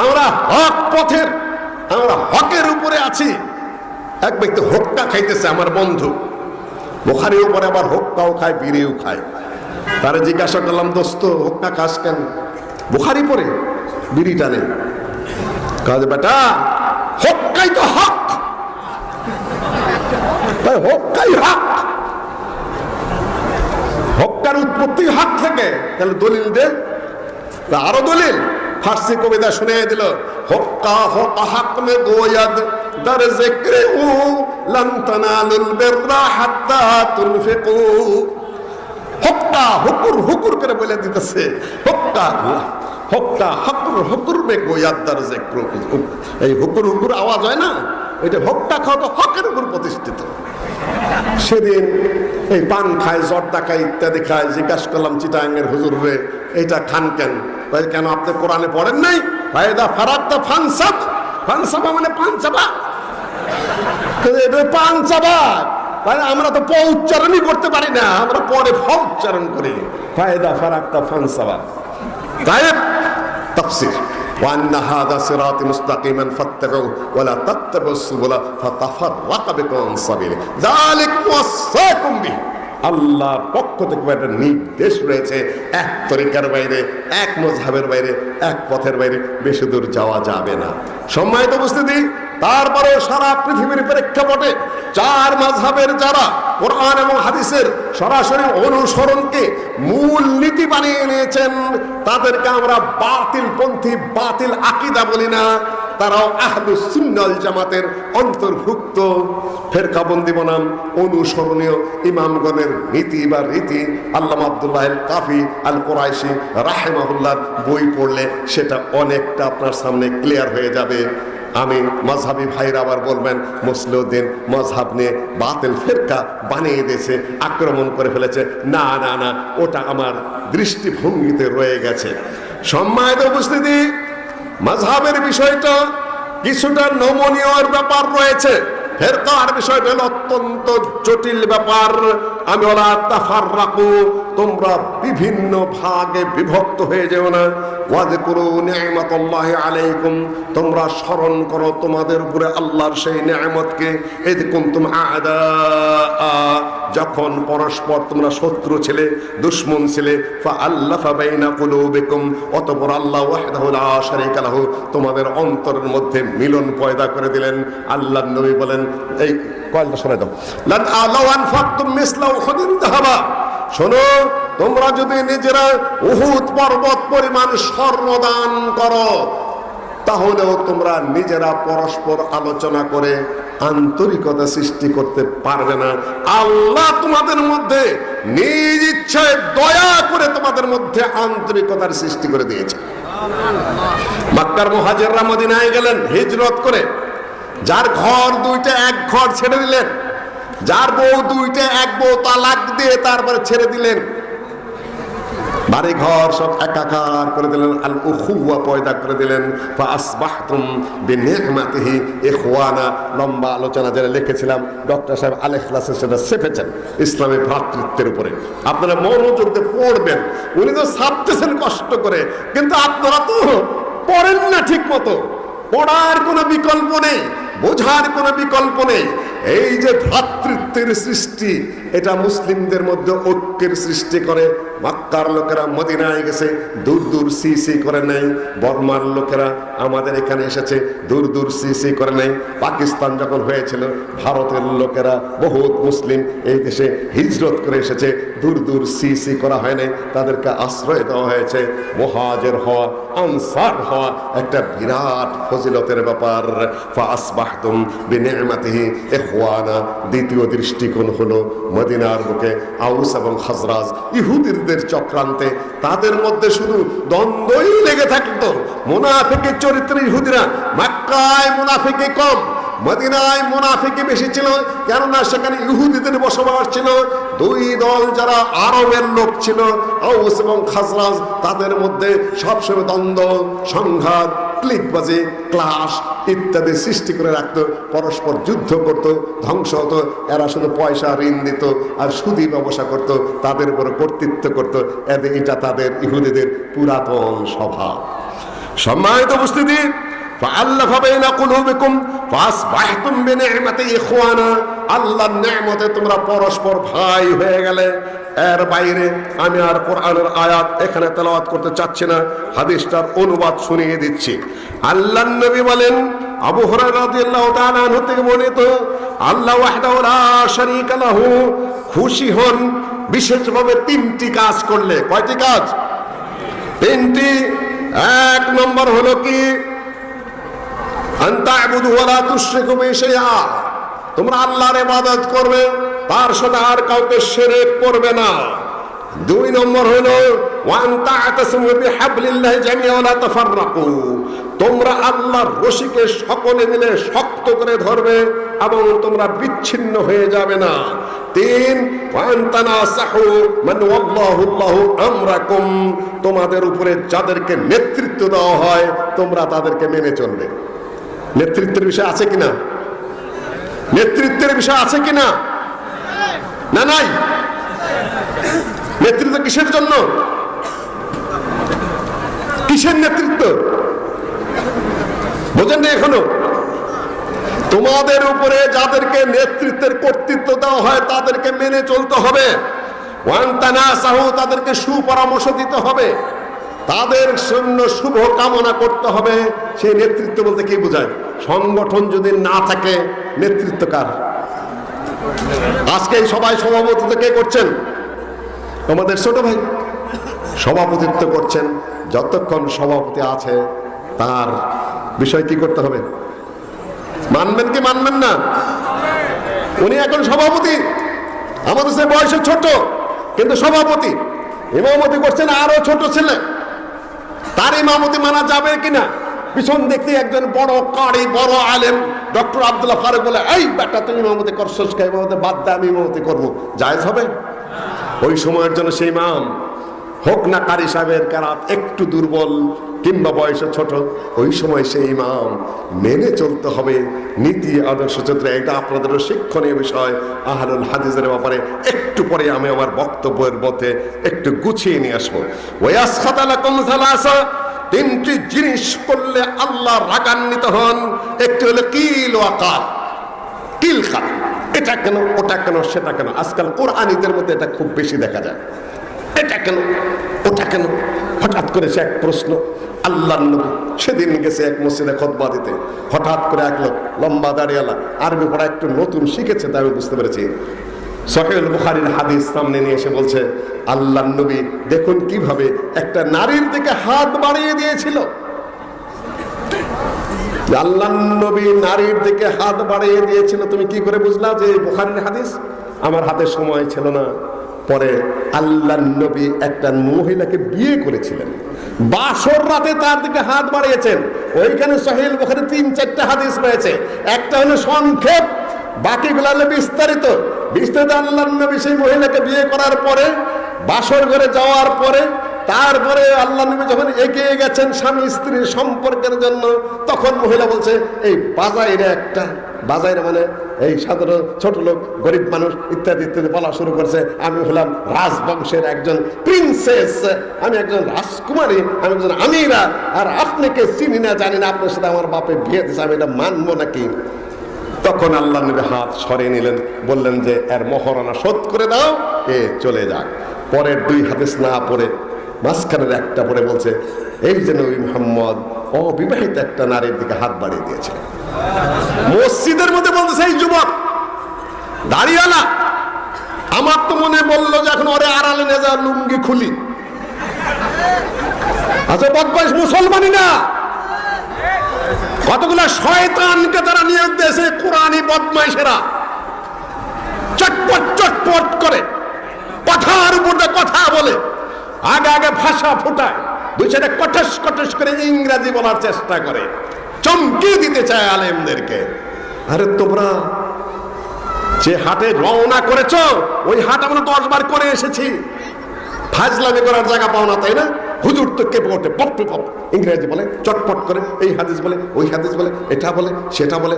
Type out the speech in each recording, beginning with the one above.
আমরা হক পথের, আমরা হকের উপরে আছি। এক ব্যক্তি হক্কা খাইতেছে আমার বন্ধু। বোখারির উপরে আবার হক্কাও খায় বিড়িও খায়। তারা জিজ্ঞাসা করলাম, দোস্ত, হক্কা খাস কেন? বুখারি পরে বিড়ি টানে। কাজ, বেটা, হক্কাই তো হক। হক্কাই হক। হক্কার উৎপত্তি হক থেকে। তাহলে দলিল দে। আরও দলিল। ফার্সি কবিতা শুনে দিল হক্কা হক মে গোয়াদ দর জিক্রে উ লন তানালুল বিররা হাত্তা তুনফিকু। হক্কা হুকুর হুকুর করে বলে দিতেছে, হক্কা হক্কা হকুর হুকুর মে গোয়াদ দর জিক্রে এই হুকুর হুকুর আওয়াজ হয় না? এটা হক্কা খাওয়া তো হকের উপর প্রতিষ্ঠিত। সেদিন এই পান খায়, জর্দা খায়, ইত্যাদি খায়, জিজ্ঞাসা করলাম, চিটাঙ্গের হুজুর রে, এইটা খান কেন? কেন আপনি কোরআনে পড়েন নাই? ফায়দা ফারাক দা ফানসাব ফানসাবা মানে পান চাবা। কিন্তু এটা পান চাবা। তাহলে আমরা তো প উচ্চারণই করতে পারি না, আমরা পরে ফ উচ্চারণ করি। ফায়দা ফারাক দা ফানসাবা তাই তফসির। وأن هذا صراط مستقيما فاتبعوه ولا تتبعوا السبل فتفرق بكم عن سبيله ذلك وصاكم به আল্লাহর পক্ষ থেকে একটা নির্দেশ রয়েছে এক তরিকার বাইরে এক মজহাবের বাইরে এক পথের বাইরে বেশি দূর যাওয়া যাবে না সম্মানিত উপস্থিতি তারপরে সারা পৃথিবীর প্রেক্ষাপটে চার মাঝহাবের যারা কোরআন এবং হাদিসের সরাসরি অনুসরণকে মূল নীতি বানিয়ে নিয়েছেন, তাদেরকে আমরা বাতিল পন্থী বাতিল আকিদা বলি না, তারাও আহলু জামাতের অন্তর্ভুক্ত। ফেরকাবন্দি বনাম, অনুসরণীয় ইমামগণের নীতি বা রীতি আল্লাহ আব্দুল্লাহ কাফি আল কোরাইশি রাহেমাহুল্লার বই পড়লে সেটা অনেকটা আপনার সামনে ক্লিয়ার হয়ে যাবে। আমি মজহাবি ভাইরা আবার বলবেন, মুসলিউদ্দিন মজহাব নিয়ে বাতিল ফেরকা বানিয়ে দিয়েছে, আক্রমণ করে ফেলেছে। না না না, ওটা আমার দৃষ্টিভঙ্গিতে রয়ে গেছে। সম্মানিত উপস্থিতি, মজহাবের বিষয়টা কিছুটা নমনীয়র ব্যাপার রয়েছে। ফেরকার বিষয়টা হলো অত্যন্ত জটিল ব্যাপার। আমি ওলা তাফার তোমরা বিভিন্ন ভাগে বিভক্ত হয়ে যেও না। ওয়াদ করু আলাইকুম, তোমরা স্মরণ করো তোমাদের উপরে আল্লাহর সেই নিয়ামতকে। এদিকুম কুনতুম আদা যখন পরস্পর তোমরা শত্রু ছিলে, দুশ্মন ছিলে অতঃপর আল্লাহ তোমাদের অন্তরের মধ্যে মিলন পয়দা করে দিলেন। আল্লাহ নবী বলেন, এই কয়টা শোনাই দাও। শোনো, তোমরা যদি নিজেরা উহুদ পর্বত পরিমাণ স্বর্ণদান করো তাহলেও তোমরা নিজেরা পরস্পর আলোচনা করে আন্তরিকতা সৃষ্টি করতে পারবে না। আল্লাহ তোমাদের মধ্যে নিজ ইচ্ছায় দয়া করে তোমাদের মধ্যে আন্তরিকতার সৃষ্টি করে দিয়েছে। মাক্কার মহাজেররা মদিনায় গেলেন, হিজরত করে। যার ঘর দুইটা, এক ঘর ছেড়ে দিলেন। যার বউ দুইটা, এক বউ তালাক দিয়ে তারপরে ছেড়ে দিলেন। বাড়ি ঘর সব একাকার করে দিলেন আল উখুয়া পয়দা করে দিলেন। ফা আসবাহতুম বিনিহমাতিহি ইখওয়ানা। লম্বা আলোচনা যেটা লিখেছিলাম, ডক্টর সাহেব আলেখ ক্লাসে সেটা শেখেছেন ইসলামী ভ্রাতৃত্বের উপরে। আপনারা মনোযোগ দিয়ে পড়বেন, উনি তো ছাপতেছেন কষ্ট করে, কিন্তু আপনারা তো পড়েন না ঠিক মতো পড়ার কোনো বিকল্প নেই। বোঝার কোনো বিকল্প নেই। এই যে ভ্রাতৃত্বের সৃষ্টি, এটা মুসলিমদের মধ্যে ঐক্যের সৃষ্টি করে। মাক্কার লোকেরা মদিনায় গেছে, দূর দূর সি সি করে নেই বর্মার লোকেরা আমাদের এখানে এসেছে, দূর দূর সি সি করে নেই পাকিস্তান যখন হয়েছিল, ভারতের লোকেরা বহুত মুসলিম এই দেশে হিজরত করে এসেছে। দূর দূর সি সি করা হয় নাই, তাদেরকে আশ্রয় দেওয়া হয়েছে। মহাজের হওয়া, আনসার হওয়া একটা বিরাট ফজিলতের ব্যাপার। দ্বিতীয় দৃষ্টিকোণ হলো মদিনার বুকে আউস এবং খাজরাজ। চক্রান্তে তাদের মধ্যে শুধু দ্বন্দ্বই লেগে থাকতো। চরিত্রে ইহুদিরা মাক্কায় মুনাফিকে কম, মদিনায় বেশি ছিল, কেননা সেখানে ইহুদিদের বসবাস ছিল। দুই দল যারা আরবের লোক ছিল, আউস এবং খাজরাজ, তাদের মধ্যে সবসময় দ্বন্দ্ব, সংঘাত ক্লিকবাজি ক্লাস ইত্যাদি সৃষ্টি করে রাখতো পরস্পর যুদ্ধ করত ধ্বংস হতো এরা শুধু পয়সা ঋণ দিত আর সুদি ব্যবসা করত তাদের উপরে কর্তৃত্ব করত এদের এটা তাদের ইহুদিদের পুরাতন স্বভাব সম্মানিত উপস্থিতি فألف بين قلوبكم فأصبحتم بنعمته إخوانا আল্লাহর নেমতে তোমরা পরস্পর ভাই হয়ে গেলে এর বাইরে আমি আর কোরআনের আয়াত এখানে তেলাওয়াত করতে চাচ্ছি না, হাদিসটার অনুবাদ শুনিয়ে দিচ্ছি। আল্লাহ নবী বলেন, আবু আনহু থেকে বর্ণিত, আল্লাহ ওয়াহদাহু লা লাহু, খুশি হন, বিশেষভাবে তিনটি কাজ করলে। কয়টি কাজ? তিনটি। এক নম্বর হলো কি? তোমরা আল্লাহর ইবাদত করবে। তার সাথে আর কাউকে সেরে করবে না। দুই নম্বর হলো তোমরা আল্লাহর রশিকে সকলে মিলে শক্ত করে ধরবে এবং তোমরা বিচ্ছিন্ন হয়ে যাবে না। তিন তোমাদের উপরে যাদেরকে নেতৃত্ব দেওয়া হয়, তোমরা তাদেরকে মেনে চলবে। নেতৃত্বের বিষয় আছে কিনা? নেতৃত্বের বিষয় আছে কিনা? না, নাই। নেতৃত্ব কিসের জন্য? কিসের নেতৃত্ব? বোঝেন না এখনও। তোমাদের উপরে যাদেরকে নেতৃত্বের কর্তৃত্ব দেওয়া হয়, তাদেরকে মেনে চলতে হবে। তাদেরকে সুপরামর্শ দিতে হবে। তাদের জন্য শুভ কামনা করতে হবে। সেই নেতৃত্ব বলতে কি বোঝায়? সংগঠন যদি না থাকে, নেতৃত্ব কার? আজকে এই সবাই সভাপতিত্ব কে করছেন? তোমাদের ছোট ভাই। সভাপতিত্ব করছেন, যতক্ষণ সভাপতি আছে, তার বিষয় কি করতে হবে? মানবেন কি মানবেন না? উনি এখন সভাপতি। আমাদের সে বয়সে ছোট, কিন্তু সভাপতি। ইমামতি করছেন আরও ছোট ছেলে। তার ইমামতি মানা যাবে কিনা? পিছন দেখতে একজন বড় কারি বড় আলেম, ডক্টর আব্দুল্লাহ ফারুক বলে, এই বেটা, তুমি ইমামতি করছস কে? ইমামতি বাদ দে, আমি ইমামতি করব। জায়েজ হবে? ওই সময়ের জন্য সেই ইমাম, হোক না কারি সাহেবের কারাত একটু দুর্বল কিংবা বয়সে ছোট, ওই সময় সেই ইমাম মেনে চলতে হবে। নীতি, আদর্শ চরিত্র, এটা আপনাদেরও শিক্ষণীয় বিষয়। আহরুল হাদিসের ব্যাপারে একটু পরে আমি আমার বক্তব্যের মধ্যে একটু গুছিয়ে নিয়ে আসব। ওয়াস সালাসা তিনটি জিনিস করলে আল্লাহ রাগান্বিত হন। একটি হলো কিল ও কিল খান। এটা কেন, ওটা কেন, সেটা কেন? আজকাল কোরআনীদের মধ্যে এটা খুব বেশি দেখা যায়। এটা কেন, ওটা কেন? হঠাৎ করে সে এক প্রশ্ন আল্লাহ সেদিন গেছে এক মসজিদে খতবা দিতে। হঠাৎ করে এক লোক লম্বা দাঁড়িয়ালা আরবি পড়া একটু নতুন শিখেছে, তাই আমি বুঝতে পেরেছি। সহেল বুখারির হাদিস সামনে নিয়ে এসে বলছে আল্লাহ নবী দেখুন কীভাবে একটা নারীর দিকে হাত বাড়িয়ে দিয়েছিল। আল্লাহ নবী নারীর দিকে হাত বাড়িয়ে দিয়েছিল, তুমি কি করে বুঝলা যে বুখারির হাদিস? আমার হাতে সময় ছিল না। পরে আল্লাহ নবী একটা মহিলাকে বিয়ে করেছিলেন। বাসর রাতে তার দিকে হাত বাড়িয়েছেন। ওইখানে সহিল বুখারি তিন চারটা হাদিস রয়েছে। একটা হলো সংক্ষেপ, বাকিগুলো হলো বিস্তারিত। বিস্তারিত আল্লাহ নবী সেই মহিলাকে বিয়ে করার পরে, বাসর ঘরে যাওয়ার পরে, তারপরে আল্লাহ নবী যখন এগিয়ে গেছেন স্বামী স্ত্রীর সম্পর্কের জন্য, তখন মহিলা বলছে, এই বাজাইরে একটা। বাজাইরে মানে এই সাধারণ ছোট লোক, গরিব মানুষ, ইত্যাদি ইত্যাদি বলা শুরু করছে। আমি হলাম রাজবংশের একজন প্রিন্সেস আমি একজন রাজকুমারী, আমি একজন আমিরা। আর আপনাকে চিনি না, জানি না, আপনার সাথে আমার বাপে বিয়ে দিচ্ছে আমি এটা মানবো নাকি? তখন আল্লাহ নবী হাত সরিয়ে নিলেন, বললেন যে, এর মহরানা শোধ করে দাও, এ চলে যাক। পরের দুই হাদিস না পড়ে মাঝখানের একটা পরে বলছে, এই যে নবী মোহাম্মদ অবিবাহিত একটা নারীর দিকে হাত বাড়িয়ে দিয়েছে। মসজিদের মধ্যে বলতেছে, এই যুবক দাঁড়িয়ালা আমার তো মনে বলল যে এখন ওরে আড়ালে নিয়ে যাওয়ার লুঙ্গি খুলি। আচ্ছা বদমাইশ মুসলমানই না। কতগুলো শয়তানকে তারা নিয়োগ দিয়েছে কোরআনী বদমাইশেরা। চটপট চটপট করে কথার উপর কথা বলে। আগে আগে ভাষা ফোটায়। দুই সাইডে কঠস কঠস করে ইংরাজি বলার চেষ্টা করে। চমকে দিতে চায় আলেমদেরকে। আরে তোমরা যে হাটে রওনা করেছ, ওই হাট আমরা দশ বার করে এসেছি। ফাজলামি করার জায়গা পাও না, তাই না? হুজুর তো কেঁপে ওঠে পপ পপ ইংরেজি বলে, চটপট করে, এই হাদিস বলে, ওই হাদিস বলে, এটা বলে, সেটা বলে।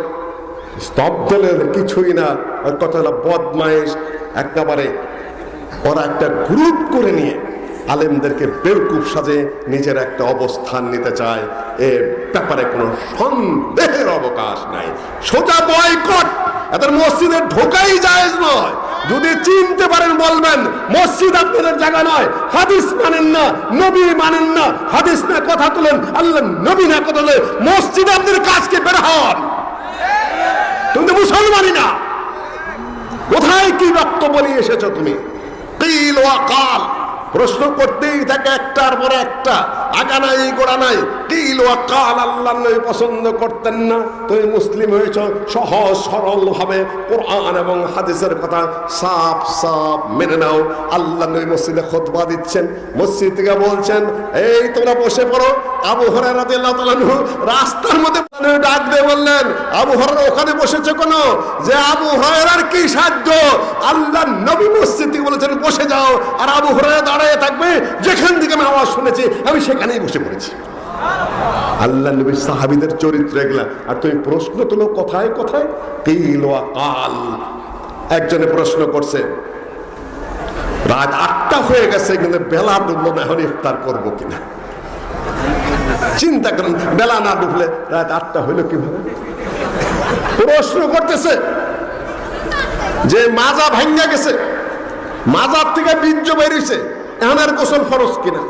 স্তব্ধ কিছুই না। কথা হলো বদমাইশ একেবারে ওরা একটা গ্রুপ করে নিয়ে আলেমদেরকে বেরকুব সাজে নিজের একটা অবস্থান নিতে চায়। এ ব্যাপারে কোনো সন্দেহের অবকাশ নাই। সোজা বয়কট এদের মসজিদে ঢোকাই জায়েজ নয়। যদি চিনতে পারেন, বলবেন, মসজিদ আপনাদের জায়গা নয়, হাদিস মানেন না, নবী মানেন না, হাদিস না কথা তুলেন, আল্লাহ নবী না কথা তুলে মসজিদ আপনাদের কাজকে বের হন। তুমি তো মুসলমানই না। কোথায় কি বক্তব্য নিয়ে এসেছ তুমি? কিল ওয়াকাল প্রশ্ন করতেই থাকে একটার পর একটা। আগা নাই, গোড়া নাই। কিল ওয়াকাল আল্লাহ পছন্দ করতেন না। তুমি মুসলিম হয়েছ, সহজ সরল ভাবে কোরআন এবং হাদিসের কথা সাফ সাফ মেনে নাও। আল্লাহ নবী মসজিদে খুতবা দিচ্ছেন। মসজিদ থেকে বলছেন, এই তোমরা বসে পড়ো। আবু রাদিয়াল্লাহু রাস্তার মধ্যে ডাক দিয়ে বললেন, আবু হরাইরা ওখানে বসেছে কোনো? যে আবু হরাইরার কি সাধ্য? আল্লাহ নবী মসজিদ থেকে বলেছেন, বসে যাও। আর আবু হরাইরা দাঁড়িয়ে থাকবে, যেখান থেকে আমি আওয়াজ শুনেছি, আমি সেখানেই বসে পড়েছি। আল্লাহ নবীর সাহাবিদের চরিত্র এগুলা। আর তুমি প্রশ্ন তুলো, কোথায় কোথায়? কাল একজনে প্রশ্ন করছে, রাত আটটা হয়ে গেছে, কিন্তু বেলা ডুবলো না, এখন ইফতার করব কিনা? চিন্তা করেন, বেলা না ডুবলে রাত আটটা হইল কীভাবে? প্রশ্ন করতেছে, যে মাজা ভাঙ্গা গেছে, মাজার থেকে বীর্য বেরিয়েছে এখন আর গোসল ফরস কিনা?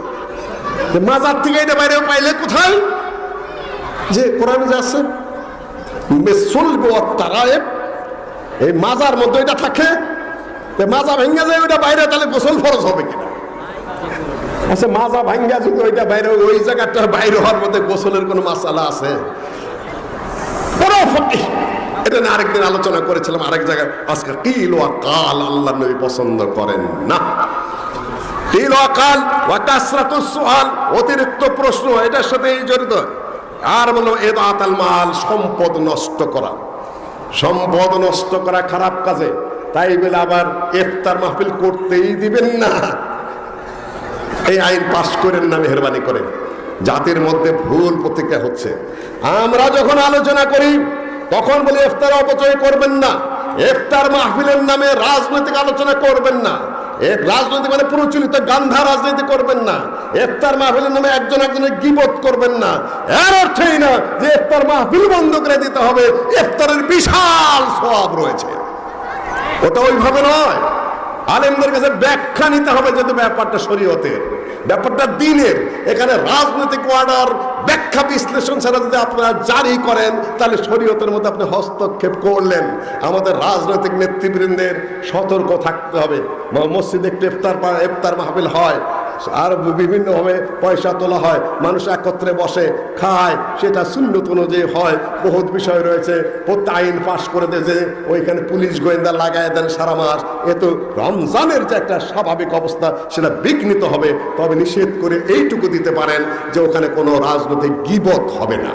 যে মাজার থেকে এটা বাইরে পাইলে কোথায়? যে কোরআনে যাচ্ছে তারায়েব এই মাজার মধ্যে এটা থাকে মাজা ভেঙে যায়, ওইটা বাইরে, তাহলে গোসল ফরজ হবে কিনা? আচ্ছা মাজা ভাঙ্গা যদি ওইটা বাইরে ওই জায়গাটার বাইরে হওয়ার মধ্যে গোসলের কোনো মাসালা আছে? এটা নিয়ে আরেকদিন আলোচনা করেছিলাম, আরেক জায়গায়। আজকে কিল কাল আল্লাহ নবী পছন্দ করেন না। কিল ওয়া কাল ওয়া কাসরাতুস সুআল। অতিরিক্ত প্রশ্ন, এটার সাথে জড়িত। আর বলো এদাত আল মাল, সম্পদ নষ্ট করা। সম্পদ নষ্ট করা খারাপ কাজে। তাই বলে আবার ইফতার মাহফিল করতেই দিবেন না। এই আইন পাশ করেন না, মেহরবানি করে জাতির মধ্যে ভুল প্রতিক্রিয়া হচ্ছে। আমরা যখন আলোচনা করি, তখন বলি, ইফতার অপচয় করবেন না। ইফতার মাহফিলের নামে রাজনৈতিক আলোচনা করবেন না। এক রাজনীতি মানে প্রচলিত গান্ধা রাজনীতি করবেন না। ইফতার মাহফিলের নামে একজন একজনের গিবত করবেন না। এর অর্থই না যে ইফতার মাহফিল বন্ধ করে দিতে হবে। ইফতারের বিশাল সব রয়েছে। ওটা ওইভাবে নয়। আলেমদের কাছে ব্যাখ্যা নিতে হবে যেহেতু ব্যাপারটা শরীয়তের। ব্যাপারটা দিনের। এখানে রাজনৈতিক অর্ডার ব্যাখ্যা বিশ্লেষণ ছাড়া যদি আপনারা জারি করেন, তাহলে শরীয়তের মধ্যে আপনি হস্তক্ষেপ করলেন। আমাদের রাজনৈতিক নেতৃবৃন্দের সতর্ক থাকতে হবে। মসজিদে একটু ইফতার মাহবিল ইফতার মাহফিল হয়। আর বিভিন্নভাবে পয়সা তোলা হয়, মানুষ একত্রে বসে খায়, সেটা শূন্যত অনুযায়ী হয়, বহুত বিষয় রয়েছে। প্রত্যেক আইন পাশ করে দেয় যে ওইখানে পুলিশ গোয়েন্দা লাগায় দেন সারা মাস। এ তো রমজানের যে একটা স্বাভাবিক অবস্থা, সেটা বিঘ্নিত হবে। তবে নিষেধ করে এইটুকু দিতে পারেন যে ওখানে কোনো রাজনৈতিক গিবত হবে না।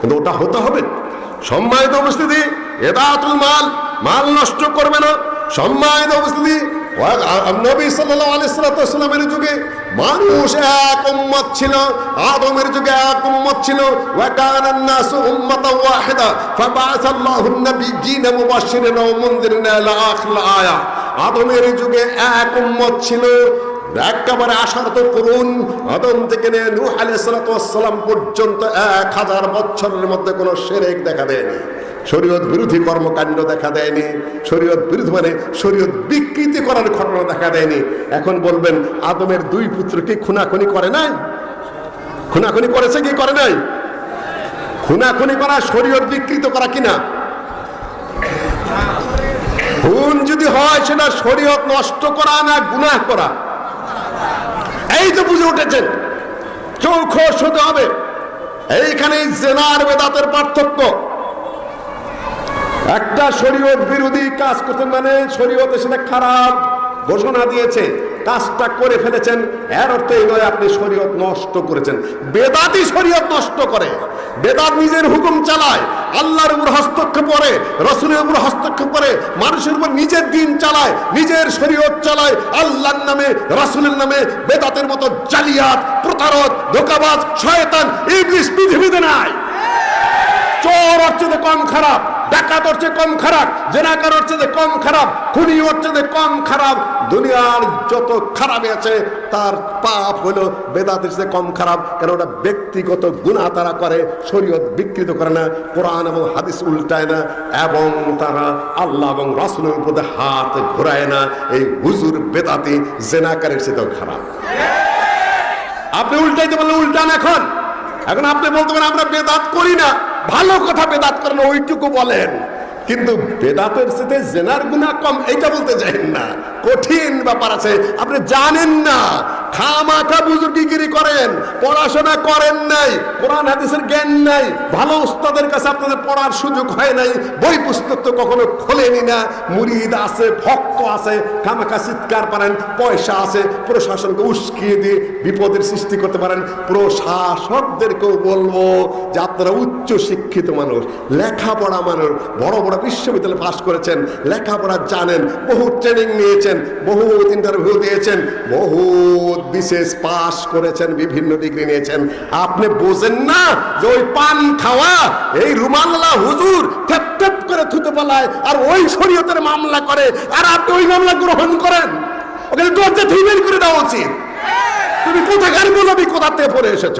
কিন্তু ওটা হতে হবে। সম্মানিত উপস্থিতি, এদাতুল মাল মাল নষ্ট করবে না। সম্মানিত উপস্থিতি যুগে মানুষ ছিল, আদমের যুগে এক উম্মত ছিল। ওয়া কানান নাসু উম্মাতান ওয়াহিদা ফাবাআসাল্লাহু আন-নাবিয়্যিনা মুবাশশিরিনা ওয়া মুনযিরিনা ইলা আখির আয়া। আদমের যুগে ছিল। একেবারে আশার তো করুন আদম থেকে নিয়ে সালাম পর্যন্ত এক হাজার বছরের মধ্যে কোনো শিরক দেখা দেয়নি। শরীয়ত বিরোধী কর্মকাণ্ড দেখা দেয়নি, শরীয়ত বিরোধী মানে শরীয়ত বিকৃতি করার ঘটনা দেখা দেয়নি। এখন বলবেন, আদমের দুই পুত্র কি খুনাখুনি করে নাই? খুনাখুনি করেছে কি করে নাই? খুনাখুনি করা, শরীয়ত বিকৃত করা কিনা? খুন যদি হয়, সেটা শরীয়ত নষ্ট করা না গুনাহ করা? এই তো বুঝে উঠেছেন চৌখস হতে হবে। এইখানেই জেনার বেদাতের পার্থক্য। একটা শরীয়ত বিরোধী কাজ করছেন মানে শরীয়তে সেটা খারাপ ঘোষণা দিয়েছে, কাজটা করে ফেলেছেন, এর অর্থ এই নয় আপনি শরীয়ত নষ্ট করেছেন। বেদাতি শরীয়ত নষ্ট করে, বেদাত নিজের হুকুম চালায়, আল্লাহর উপর হস্তক্ষেপ করে, রসুলের উপর হস্তক্ষেপ করে, মানুষের উপর নিজের দিন চালায়, নিজের শরীয়ত চালায়, আল্লাহর নামে, রাসুলের নামে বেদাতের মতো জালিয়াত, প্রতারক, ধোকাবাজ, শয়তান ইবলিশ পৃথিবীতে নাই। চোর হচ্ছে কম খারাপ। ডাকাত হচ্ছে কম খারাপ, জেনাকার হচ্ছে যে কম খারাপ, খুনি হচ্ছে যে কম খারাপ, দুনিয়ার যত খারাপ আছে, তার পাপ হলো বেদাতের চেয়ে কম খারাপ, কেন ওটা ব্যক্তিগত গুণা তারা করে, শরীয়ত বিকৃত করে না, কোরআন এবং হাদিস উল্টায় না, এবং তারা আল্লাহ এবং রাসুলের উপরে হাত ঘোরায় না, এই হুজুর বেদাতি জেনাকারের চেয়েও খারাপ। আপনি উল্টাইতে পারলে উল্টান এখন। এখন আপনি বলতে পারেন, আমরা বেদাত করি না। ভালো কথা বেদাত করেন ওইটুকু বলেন। কিন্তু বেদাতের সাথে জেনার গুণা কম, এইটা বলতে চাইেন না। কঠিন ব্যাপার আছে, আপনি জানেন না। খামাখা বুজুর্গিগিরি করেন, পড়াশোনা করেন নাই, কোরআন হাদিসের জ্ঞান নাই, ভালো উস্তাদের কাছে আপনাদের পড়ার সুযোগ হয় নাই, বই পুস্তক তো কখনো খোলেনি না, মুরিদ আছে, ভক্ত আছে, খামাখা চিৎকার পারেন, পয়সা আছে, প্রশাসনকে উস্কিয়ে দিয়ে বিপদের সৃষ্টি করতে পারেন। প্রশাসকদেরকেও বলব যে আপনারা উচ্চ শিক্ষিত মানুষ, লেখাপড়া মানুষ, বড় বড় বিশ্ববিদ্যালয়ে পাশ করেছেন, লেখাপড়া জানেন, বহু ট্রেনিং নিয়েছেন বহু ইন্টারভিউ দিয়েছেন বহু বিশেষ পাশ করেছেন, বিভিন্ন ডিগ্রি নিয়েছেন। আপনি বোঝেন না যে ওই পান খাওয়া, এই রুমাল্লা হুজুর থেপ করে থুতে পালায় আর ওই শরীয়তের মামলা করে আর আপনি ওই মামলা গ্রহণ করেন। ওখানে দরজা থুই বের করে দেওয়া উচিত। তুমি কোথাকার বলবি কোথা থেকে পড়ে এসেছ?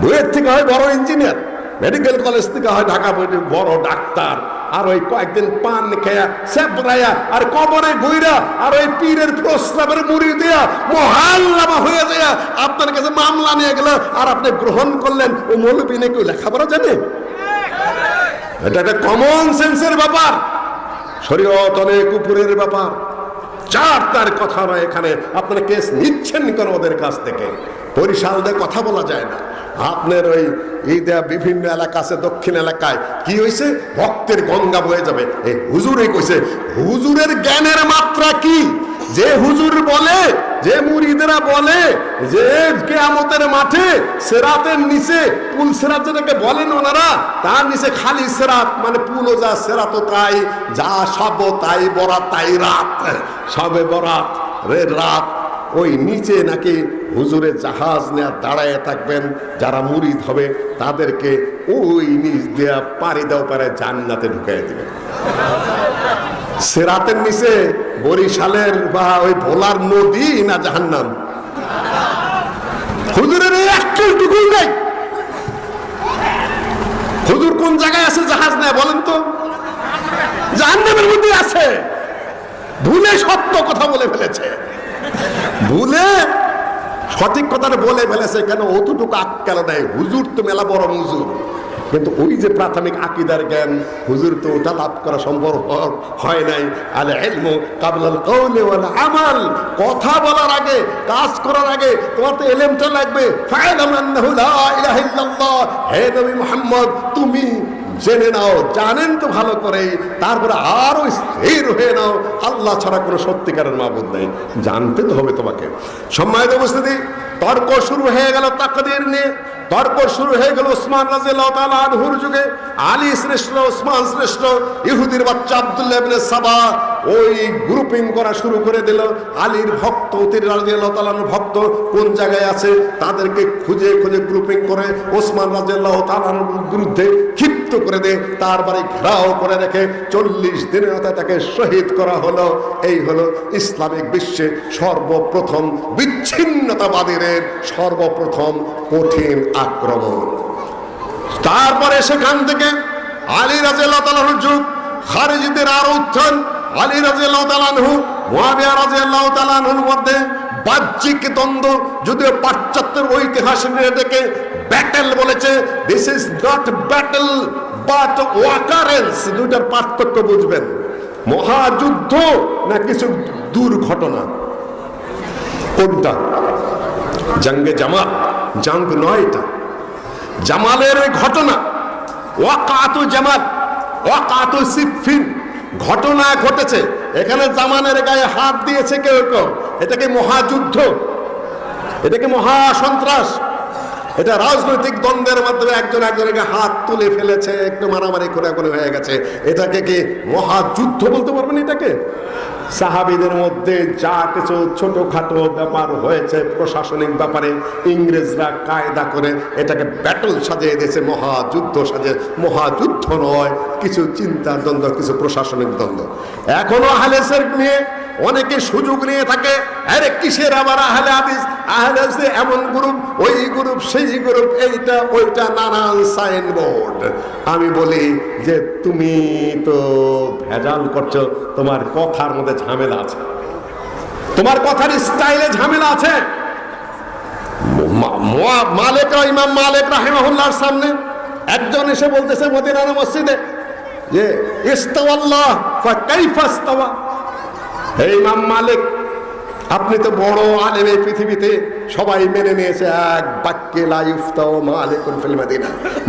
বইয়ের থেকে হয় বড় ইঞ্জিনিয়ার মেডিকেল কলেজ থেকে হয় ঢাকা পর্যন্ত বড় ডাক্তার। আর ওই কয়েকদিন পান খেয়া সেবরাইয়া আর কবরে গুইরা আর ওই পীরের প্রস্তাবের মুড়ি দেয়া মহাল্লামা হয়ে যায় আপনার কাছে মামলা নিয়ে গেল, আর আপনি গ্রহণ করলেন। ও মৌলবী নাকি লেখাপড়া জানে? এটা একটা কমন সেন্সের ব্যাপার। শরীয়ত অনেক উপরের ব্যাপার। চার তার কথা নয় এখানে। আপনারা কেস নিচ্ছেন কেন ওদের কাছ থেকে? বরিশাল দিয়ে কথা বলা যায় না। আপনার ওই দেয়া বিভিন্ন এলাকা আছে, দক্ষিণ এলাকায়, কি হয়েছে ভক্তের গঙ্গা বয়ে যাবে। এই হুজুরে কইছে, হুজুরের জ্ঞানের মাত্রা কি? যে হুজুর বলে, যে মুরিদেরা বলে, যে কেয়ামতের মাঠে সেরাতের নিচে, পুল সেরাত যেটাকে বলেন ওনারা, তার নিচে খালি সেরাত মানে পুলও যা সেরাত তাই, যা সব তাই, বরাত তাই, রাত, সবে বরাত, রে রাত। ওই নিচে নাকি হুজুরে জাহাজ নেয়া দাঁড়ায় থাকবেন, যারা মুরিদ হবে, তাদেরকে ওই নিচ দেয়া পাড়ি দেওয়া পারে জান্নাতে ঢুকাই দিবেন সেরাতের নিচে বরিশালের বা ওই ভোলার নদী না জাহান্নাম? হুজুরের একটুকু নেই। হুজুর কোন জায়গায় আছে জাহাজ নেয় বলেন তো? জাহান্নামের মধ্যে আছে। ভুলে সত্য কথা বলে ফেলেছে। ভুলে? সঠিক কথাটা বলে ফেলেছে কেন? অতটুকু আক্কেল নেই। হুজুর তো মেলা বড় হুজুর। কিন্তু ওই যে প্রাথমিক আকিদার জ্ঞান, হুজুর তো ওটা লাভ করা সম্ভব হয় নাই। আল ইলমু কাবলাল ওয়াল আমাল। কথা বলার আগে, কাজ করার আগে তোমার তো এলেমটা লাগবে। হে নবী মুহাম্মদ, তুমি জেনে নাও, জানেন তো ভালো করে। তারপরে আরও স্থির হয়ে নাও। আল্লাহ ছাড়া কোনো সত্যিকারের মাবুদ নেই। জানতে তো হবে তোমাকে। সম্মানিত উপস্থিতি, তর্ক শুরু হয়ে গেল তাকদের নিয়ে। তর্ক শুরু হয়ে গেল ওসমান তাআলা যুগে। আলী শ্রেষ্ঠ ওসমান শ্রেষ্ঠ, ইহুদির বাচ্চা আব্দুল্লাহ সাবা। ওই গ্রুপিং করা শুরু করে দিল। আলীর ভক্ত তির রাজিয়াল্লাহু ভক্ত কোন জায়গায় আছে? তাদেরকে খুঁজে খুঁজে গ্রুপিং করে ওসমান রাজিয়াল্লাহু তাআলার বিরুদ্ধে ক্ষিপ্ত করে দেয় তার বাড়ি ঘেরাও করে রেখে চল্লিশ দিনের মাথায় তাকে শহীদ করা হলো। এই হলো ইসলামিক বিশ্বে সর্বপ্রথম বিচ্ছিন্নতাবাদীদের সর্বপ্রথম কঠিন আক্রমণ। তারপরে সেখান থেকে আলী তাআলার যুগ, খারিজিদের আরও উত্থান। আলী মুয়াবিয়া রাজিয়াল্লাহু তাআলাহুর মধ্যে বাহ্যিক দ্বন্দ্ব যদিও পাশ্চাত্যের ঐতিহাসিক এটাকে ব্যাটেল বলেছে this is not battle but occurrence দুইটার পার্থক্য বুঝবেন। মহাযুদ্ধ না কিছু দুর্ঘটনা? কোনটা? জঙ্গে জামাল জঙ্গ নয় এটা। জামালের ঘটনা। ওয়াকাতু জামাল ওয়াকাতু সিফিন ঘটনা ঘটেছে। এখানে জামানের গায়ে হাত দিয়েছে কেউ কেউ। এটাকে মহাযুদ্ধ? এটাকে মহাসন্ত্রাস? এটা রাজনৈতিক দ্বন্দ্বের মাধ্যমে একজন একজনকে হাত তুলে ফেলেছে, একটু মারামারি করে হয়ে গেছে। এটাকে কি মহাযুদ্ধ বলতে পারবেন এটাকে? সাহাবিদের মধ্যে যা কিছু ছোটখাটো ব্যাপার হয়েছে, প্রশাসনিক ব্যাপারে ইংরেজরা কায়দা করে এটাকে ব্যাটল সাজিয়ে দিয়েছে, মহাযুদ্ধ সাজে মহাযুদ্ধ নয়, কিছু চিন্তার দ্বন্দ্ব, কিছু প্রশাসনিক দ্বন্দ্ব। এখনও হালেসের নিয়ে অনেকে সুযোগ নিয়ে থাকে, আরে কিসের আবার আহলে হাদিস? আহলে হাদিসে এমন গ্রুপ ওই গ্রুপ সেই গ্রুপ এইটা, ওইটা, নানান সাইনবোর্ড আমি বলি যে, তুমি তো ভেজাল করছ, তোমার কথার মধ্যে ঝামেলা আছে। তোমার কথার স্টাইলে ঝামেলা আছে। মা- মা- মালিক, ইমাম মালিক রাহিমাহুল্লাহর সামনে একজন এসে বলতেছে মদিনার মসজিদে যে, ইস্তাওয়াল্লাহ, ফাকাইফা ইস্তাওয়া। হে ইমাম মালিক, আপনি তো বড় আলেম এই পৃথিবীতে। সবাই মেনে নিয়েছে এক বাক্যে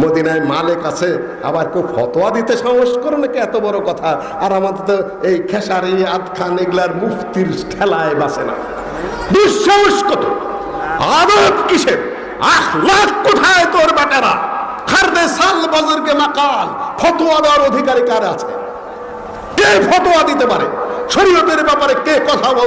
মদিনায় মালিক আছে, আবার কেউ ফতোয়া দিতে সাহস করে নাকি? এত বড় কথা। আর আমাদের তো এই খেসারি আতখান এগুলার মুফতির ঠেলায় বাসে না। দুঃসাহস কত? আদব কিসের? আখলাক কোথায় তোর বেটারা? খারদে সাল বজরকে মাকাল। ফতোয়া দেওয়ার অধিকারী কার আছে? কে ফতোয়া দিতে পারে? শরীয়তের ব্যাপারে কে কথা বলতে